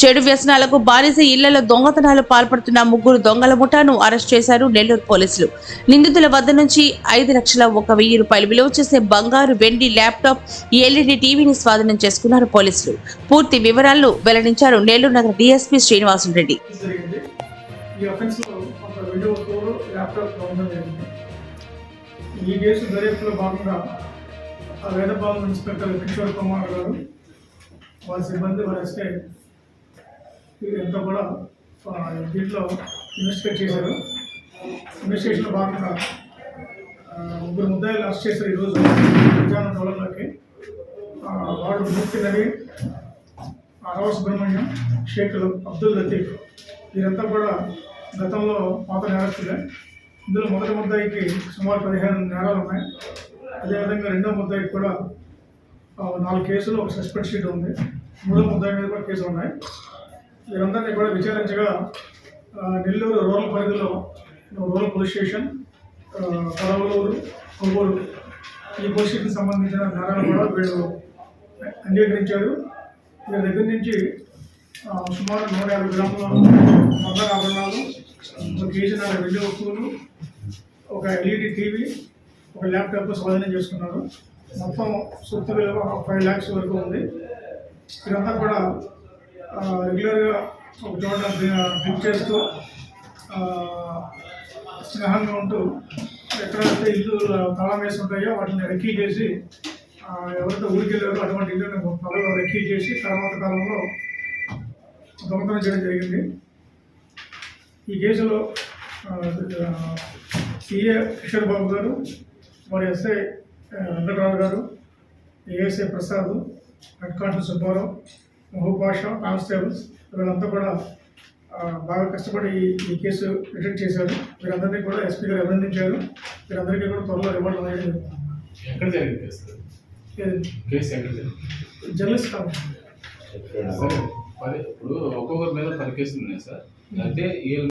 చెడు వ్యసనాలకు బానిస ఇళ్ళలో దొంగతనాలు పాల్పడుతున్న ముగ్గురు దొంగల ముఠాను అరెస్ట్ చేశారు నెల్లూరు పోలీసులు. నిందితుల వద్ద నుంచి ఐదు లక్షల ఒక వెయ్యి రూపాయలు విలువ చేసే బంగారు వెండి ల్యాప్టాప్ ఎల్ఈడి టీవీని స్వాధీనం చేసుకున్నారు పోలీసులు. పూర్తి వివరాలను వెల్లడించారు నెల్లూరు నగర డీఎస్పీ శ్రీనివాసులు రెడ్డి. ఈ అఫెన్స్లో ఒక ల్యాప్టాప్ జరిగింది. ఈ కేసు దర్యాప్తులో భాగంగా ఆ వేదపాలెం ఇన్స్పెక్టర్ కిషోర్ కుమార్ గారు వారి సిబ్బంది వారి ఎస్ఐ ఎంతో కూడా దీంట్లో ఇన్వెస్టిగేట్ చేశారు. ఇన్వెస్టిగేషన్లో భాగంగా ముగ్గురు ముద్దాయిలు అరెస్ట్ చేశారు ఈరోజు మధ్యాహ్నం టోలర్లోకి వాడు మూర్తి నవి అరవ సుబ్రహ్మణ్యం షేకులు అబ్దుల్ లతీఫ్. వీరంతా కూడా గతంలో పాత నేరస్తులే. ఇందులో మొదటి ముద్దాయికి సుమారు పదిహేను నేరాలు ఉన్నాయి. అదేవిధంగా రెండో ముద్దాయికి కూడా నాలుగు కేసులు ఒక సస్పెండ్ షీట్ ఉంది. మూడో ముద్దాయి మీద కూడా కేసులు ఉన్నాయి. వీరందరినీ కూడా విచారించగా నెల్లూరు రూరల్ పరిధిలో rural police station Kalavaluru Padavaluru Kovvur ఈ పోలీస్ స్టేషన్ సంబంధించిన నేరాలు కూడా వీళ్ళు అంగీకరించారు. వీరి దగ్గర నుంచి సుమారు నూట యాభై గ్రాముల బంగారు ఆభరణాలు ఒక కేజీ నాలుగు వెండి వస్తువులు ఒక ఎల్ఈడి టీవీ ఒక ల్యాప్టాప్ స్వాధీనం చేసుకున్నారు. మొత్తం సొత్తు విలువ ఫైవ్ ల్యాక్స్ వరకు ఉంది. ఇదంతా కూడా రెగ్యులర్గా ఒక చోట డ్రింక్ చేస్తూ స్నేహంగా ఉంటూ ఎక్కడైతే ఇల్లు తాళం వేసి ఉంటాయో వాటిని రెక్కీ చేసి ఎవరితో ఎవరైతే ఊరికి వెళ్ళారో అటువంటి ఇల్లుని పగలు రెక్కీ చేసి తర్వాత కాలంలో దొంగతనం చేయడం జరిగింది. ఈ కేసులో సిఏ కిషోర్ బాబు గారు మరి SI Venkatarao garu ASI Prasad head constable Subbarao Mahaboob Basha constables వీళ్ళంతా కూడా బాగా కష్టపడి ఈ కేసు రిటర్న్ చేశారు. వీరందరినీ కూడా ఎస్పీ గారు అభినందించారు. వీరందరికీ కూడా త్వరలో రివార్డు అనేది. ఎక్కడ జరిగింది కేసు? ఎక్కడ జరిగింది? జర్నలిస్ట్ ఇప్పుడు ఒక్కొక్కరి మీద పది కేసులు ఉన్నాయి సార్. అయితే ఈ